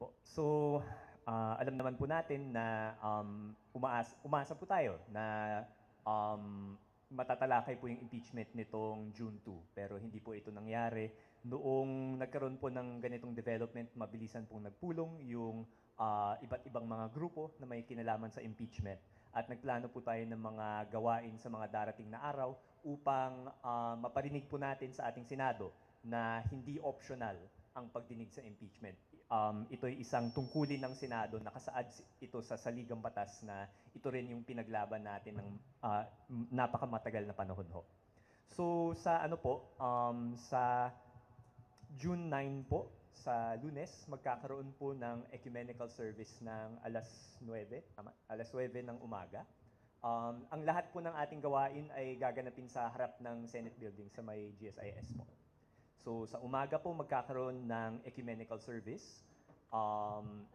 po. So, ah, alam naman po natin na um, umaas, umasa po tayo na um, matatalakay po yung impeachment nitong June 2. Pero hindi po ito nangyari. Noong nagkaroon po ng ganitong development, mabilisan pong nagpulong yung ah, iba't ibang mga grupo na may kinalaman sa impeachment. At nagplano po tayo ng mga gawain sa mga darating na araw upang ah, maparinig po natin sa ating Senado na hindi optional ang pagdinig sa impeachment. Um, ito ay isang tungkulin ng Senado, nakasaad si- ito sa saligang batas na ito rin yung pinaglaban natin ng m- napakamatagal na panahon ho. So sa ano po, um, sa June 9 po, sa lunes, magkakaroon po ng ecumenical service ng alas 9, tama? alas 9 ng umaga. Um, ang lahat po ng ating gawain ay gaganapin sa harap ng Senate building sa may GSIS po. So sa umaga po magkakaroon ng ecumenical service. Um,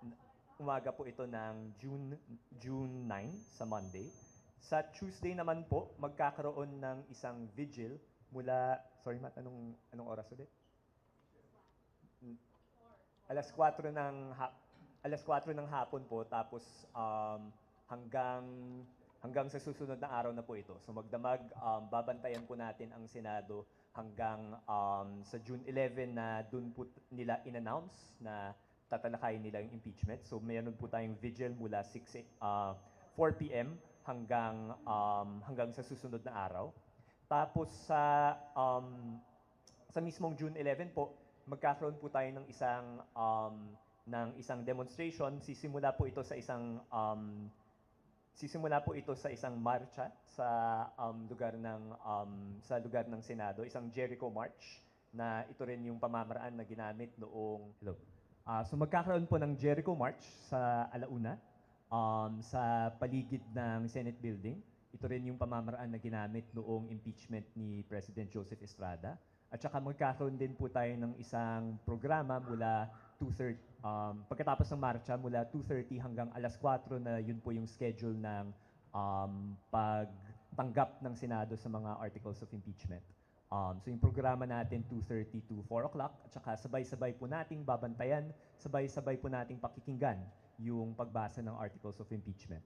umaga po ito ng June June 9 sa Monday. Sa Tuesday naman po magkakaroon ng isang vigil mula sorry Matt, anong anong oras ulit? Alas 4 ng ha- alas 4 ng hapon po tapos um, hanggang hanggang sa susunod na araw na po ito. So magdamag um, babantayan po natin ang Senado hanggang um, sa June 11 na dun po nila in-announce na tatalakayin nila yung impeachment. So mayroon po tayong vigil mula 6 a- uh, 4 p.m. hanggang um, hanggang sa susunod na araw. Tapos sa um, sa mismong June 11 po, magkakaroon po tayo ng isang um, ng isang demonstration. Sisimula po ito sa isang um, sisimula po ito sa isang marcha sa um, lugar ng um, sa lugar ng Senado, isang Jericho March na ito rin yung pamamaraan na ginamit noong hello. Ah, so magkakaroon po ng Jericho March sa Alauna um, sa paligid ng Senate Building. Ito rin yung pamamaraan na ginamit noong impeachment ni President Joseph Estrada. At saka magkakaroon din po tayo ng isang programa mula 2.30, um, pagkatapos ng marcha, mula 2.30 hanggang alas 4 na yun po yung schedule ng um, pagtanggap ng Senado sa mga articles of impeachment. Um, so yung programa natin 2.30 to 4 o'clock at saka sabay-sabay po nating babantayan, sabay-sabay po nating pakikinggan yung pagbasa ng articles of impeachment.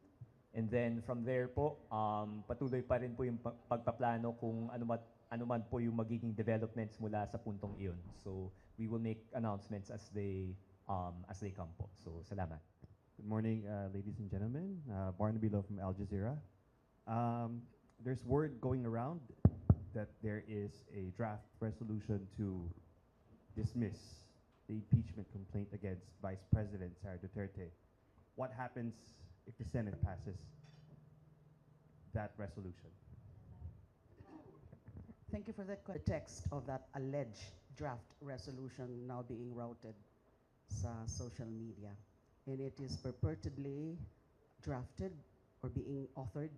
And then from there po, um, patuloy pa rin po yung pag- pagpaplano kung ano, mat, ano man po yung magiging developments mula sa puntong iyon. So we will make announcements as they um, as they come po. So salamat. Good morning, uh, ladies and gentlemen. Uh, Barnaby Lowe from Al Jazeera. Um, there's word going around that there is a draft resolution to dismiss the impeachment complaint against Vice President Sara Duterte. What happens if the Senate passes that resolution? Thank you for The text of that alleged draft resolution now being routed sa social media. And it is purportedly drafted or being authored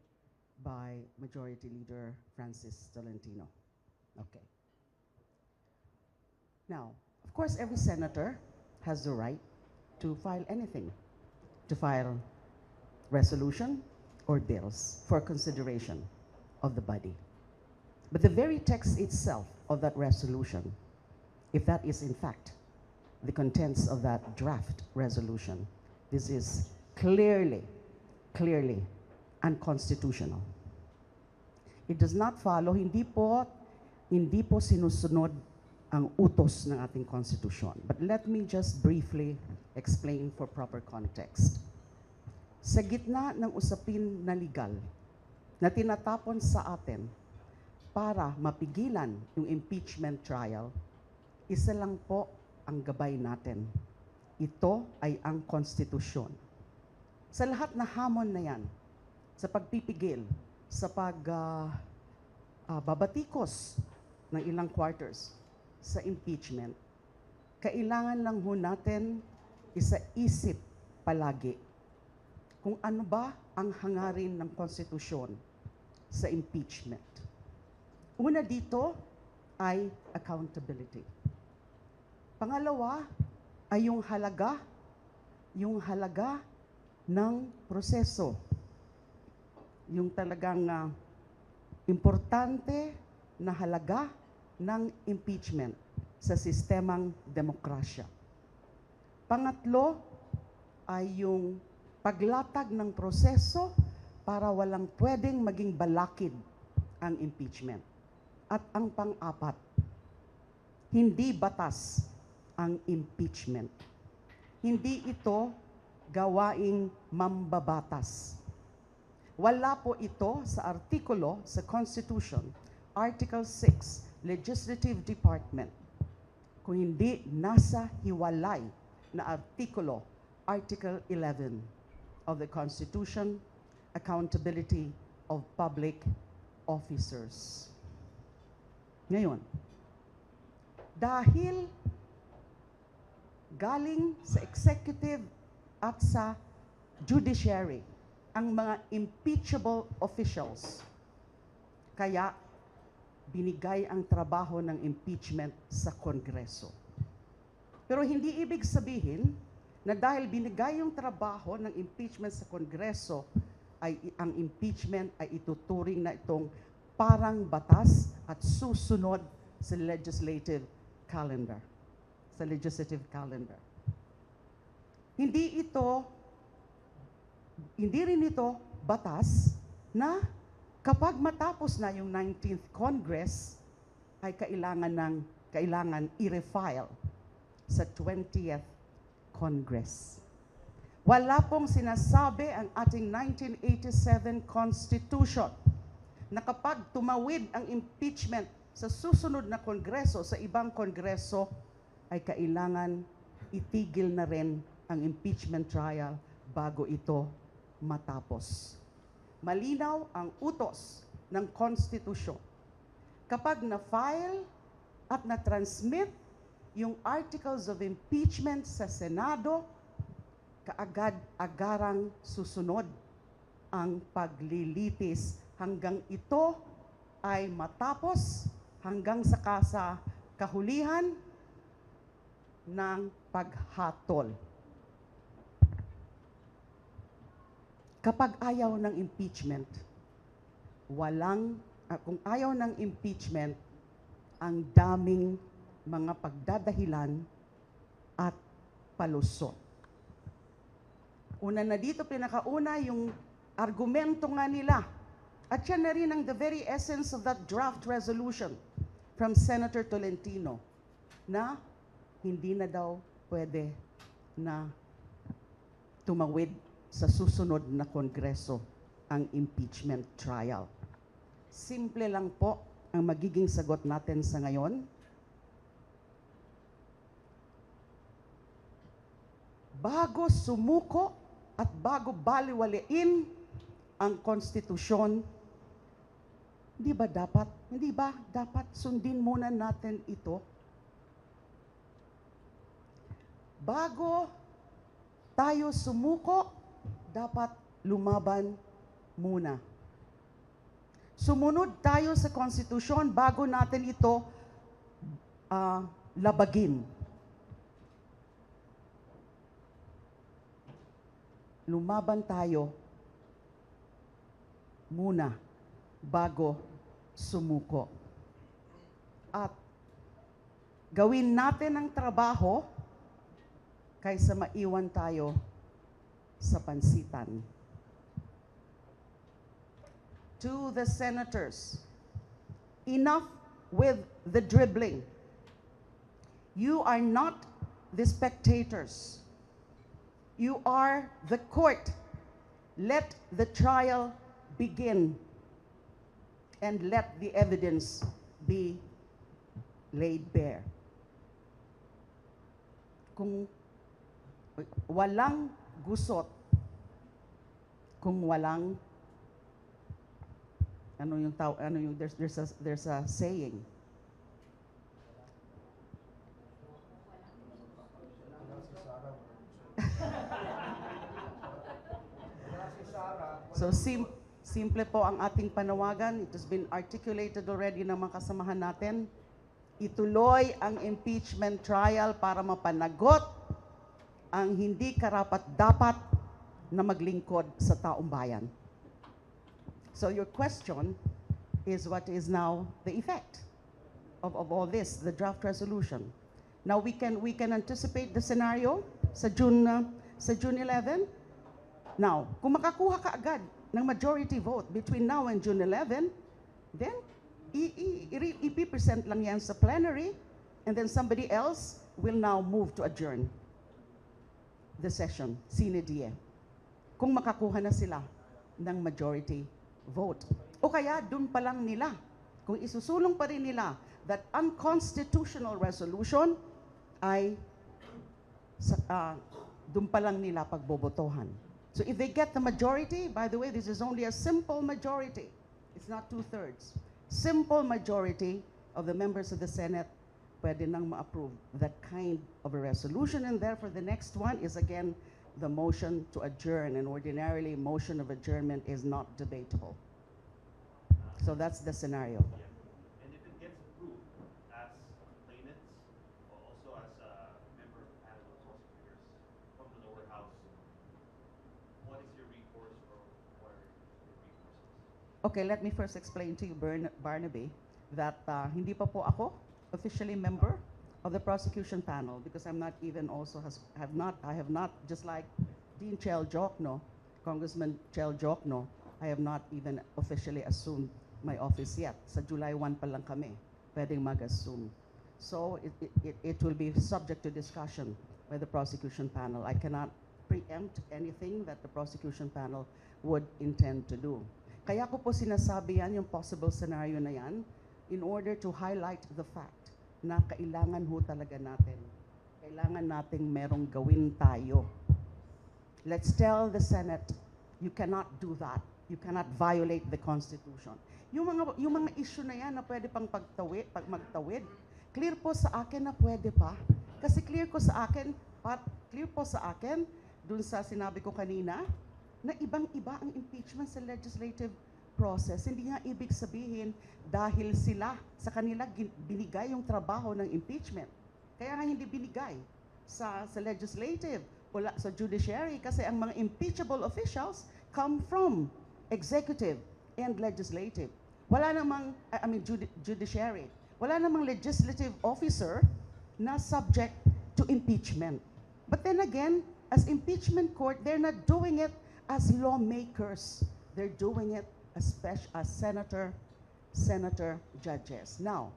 by Majority Leader Francis Tolentino. Okay. Now, of course, every senator has the right to file anything, to file resolution or bills for consideration of the body. But the very text itself of that resolution, if that is in fact the contents of that draft resolution, this is clearly, clearly unconstitutional. It does not follow, hindi po, hindi po sinusunod ang utos ng ating konstitusyon. But let me just briefly explain for proper context. Sa gitna ng usapin na legal na tinatapon sa atin para mapigilan yung impeachment trial, isa lang po ang gabay natin. Ito ay ang konstitusyon. Sa lahat na hamon na yan, sa pagpipigil, sa pag ah, ah, babatikos ng ilang quarters sa impeachment, kailangan lang ho natin isa-isip palagi kung ano ba ang hangarin ng konstitusyon sa impeachment. Una dito ay accountability. Pangalawa ay yung halaga, yung halaga ng proseso. Yung talagang ah, importante na halaga ng impeachment sa sistemang demokrasya. Pangatlo ay yung paglatag ng proseso para walang pwedeng maging balakid ang impeachment. At ang pang-apat, hindi batas ang impeachment. Hindi ito gawaing mambabatas. Wala po ito sa artikulo sa Constitution, Article 6, Legislative Department. Kung hindi nasa hiwalay na artikulo, Article 11 of the Constitution, Accountability of Public Officers. Ngayon, dahil galing sa executive at sa judiciary ang mga impeachable officials. Kaya binigay ang trabaho ng impeachment sa Kongreso. Pero hindi ibig sabihin na dahil binigay yung trabaho ng impeachment sa Kongreso, ay ang impeachment ay ituturing na itong parang batas at susunod sa legislative calendar, sa legislative calendar. Hindi ito, hindi rin ito batas na kapag matapos na yung 19th Congress, ay kailangan ng kailangan i-refile sa 20th Congress. Wala pong sinasabi ang ating 1987 Constitution na kapag tumawid ang impeachment sa susunod na kongreso, sa ibang kongreso, ay kailangan itigil na rin ang impeachment trial bago ito matapos. Malinaw ang utos ng konstitusyon. Kapag na-file at na-transmit yung articles of impeachment sa Senado, kaagad-agarang susunod ang paglilitis hanggang ito ay matapos hanggang sa kasa kahulihan ng paghatol. Kapag ayaw ng impeachment, walang, ah, kung ayaw ng impeachment, ang daming mga pagdadahilan at palusot. Una na dito, pinakauna yung argumento nga nila. At yan na rin ang the very essence of that draft resolution from Senator Tolentino na hindi na daw pwede na tumawid sa susunod na kongreso ang impeachment trial. Simple lang po ang magiging sagot natin sa ngayon. Bago sumuko at bago baliwaliin ang konstitusyon, hindi ba dapat, hindi ba dapat sundin muna natin ito? Bago tayo sumuko, dapat lumaban muna. Sumunod tayo sa konstitusyon bago natin ito ah, labagin. Lumaban tayo muna bago sumuko. At gawin natin ang trabaho kaysa maiwan tayo sa pansitan. To the senators, enough with the dribbling. You are not the spectators. You are the court. Let the trial begin and let the evidence be laid bare. Kung walang gusot, kung walang ano yung tao, ano yung there's there's a, there's a saying. So sim simple po ang ating panawagan. It has been articulated already ng mga kasamahan natin. Ituloy ang impeachment trial para mapanagot ang hindi karapat-dapat na maglingkod sa taong bayan. So your question is what is now the effect of, of all this, the draft resolution. Now we can we can anticipate the scenario sa June, uh, sa June 11? Now, kung makakuha ka agad ng majority vote between now and June 11, then ipipresent lang yan sa plenary and then somebody else will now move to adjourn the session, sine die. Kung makakuha na sila ng majority vote. O kaya dun pa lang nila, kung isusulong pa rin nila that unconstitutional resolution ay sa, ah, dun pa lang nila pagbobotohan. So if they get the majority, by the way, this is only a simple majority. It's not two-thirds. Simple majority of the members of the Senate pwede nang ma-approve that kind of a resolution. And therefore, the next one is again the motion to adjourn. And ordinarily, motion of adjournment is not debatable. So that's the scenario. And if it gets approved as complainants, also as a member of the panel of prosecutors from the lower house, what is your recourse or what are your recourses? Okay, let me first explain to you, Bern- Barnaby, that uh, hindi pa po ako officially member of the prosecution panel because I'm not even also has, have not I have not just like Dean Chel Jokno, Congressman Chel Jokno, I have not even officially assumed my office yet. Sa July 1 pa lang kami pwedeng mag-assume. So it, it, it, will be subject to discussion by the prosecution panel. I cannot preempt anything that the prosecution panel would intend to do. Kaya ko po sinasabi yan, yung possible scenario na yan, in order to highlight the fact na kailangan ho talaga natin. Kailangan nating merong gawin tayo. Let's tell the Senate, you cannot do that. You cannot violate the Constitution. Yung mga, yung mga issue na yan na pwede pang pagtawid, pag magtawid, clear po sa akin na pwede pa. Kasi clear ko sa akin, pat, clear po sa akin, dun sa sinabi ko kanina, na ibang-iba ang impeachment sa legislative process. Hindi nga ibig sabihin dahil sila sa kanila binigay yung trabaho ng impeachment. Kaya nga hindi binigay sa, sa legislative, wala sa judiciary kasi ang mga impeachable officials come from executive and legislative. Wala namang, I mean judi- judiciary, wala namang legislative officer na subject to impeachment. But then again, as impeachment court, they're not doing it as lawmakers. They're doing it as, as senator, senator judges. Now,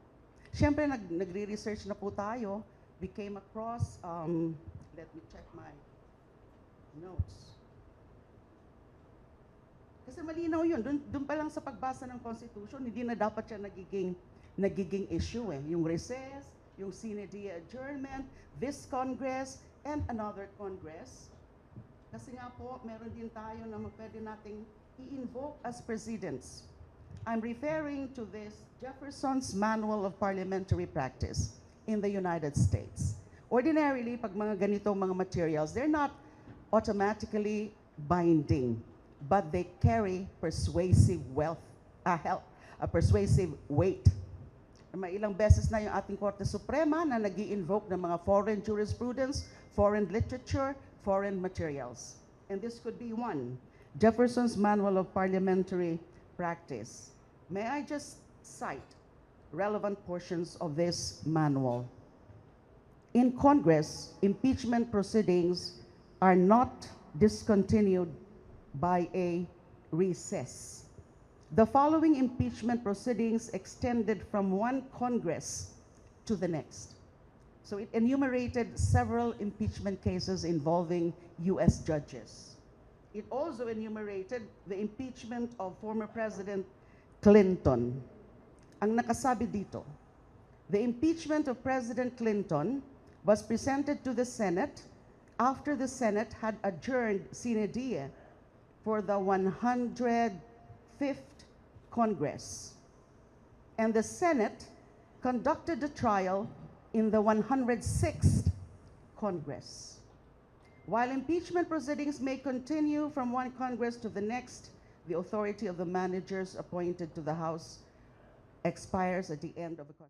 syempre nag, nagre-research na po tayo. We came across, um, let me check my notes. Kasi malinaw yun. Doon, doon pa lang sa pagbasa ng Constitution, hindi na dapat siya nagiging, nagiging issue eh. Yung recess, yung sine die adjournment, this Congress, and another Congress. Kasi nga po, meron din tayo na pwede nating i-invoke as presidents. I'm referring to this Jefferson's Manual of Parliamentary Practice in the United States. Ordinarily, pag mga ganitong mga materials, they're not automatically binding, but they carry persuasive wealth, uh, help, a persuasive weight. May ilang beses na yung ating Korte Suprema na nag invoke ng mga foreign jurisprudence, foreign literature, foreign materials. And this could be one. Jefferson's Manual of Parliamentary Practice. May I just cite relevant portions of this manual? In Congress, impeachment proceedings are not discontinued by a recess. The following impeachment proceedings extended from one Congress to the next. So it enumerated several impeachment cases involving U.S. judges. It also enumerated the impeachment of former President Clinton. Ang nakasabi dito, the impeachment of President Clinton was presented to the Senate after the Senate had adjourned sine die for the 105th Congress. And the Senate conducted the trial in the 106th Congress. While impeachment proceedings may continue from one Congress to the next, the authority of the managers appointed to the House expires at the end of the. con-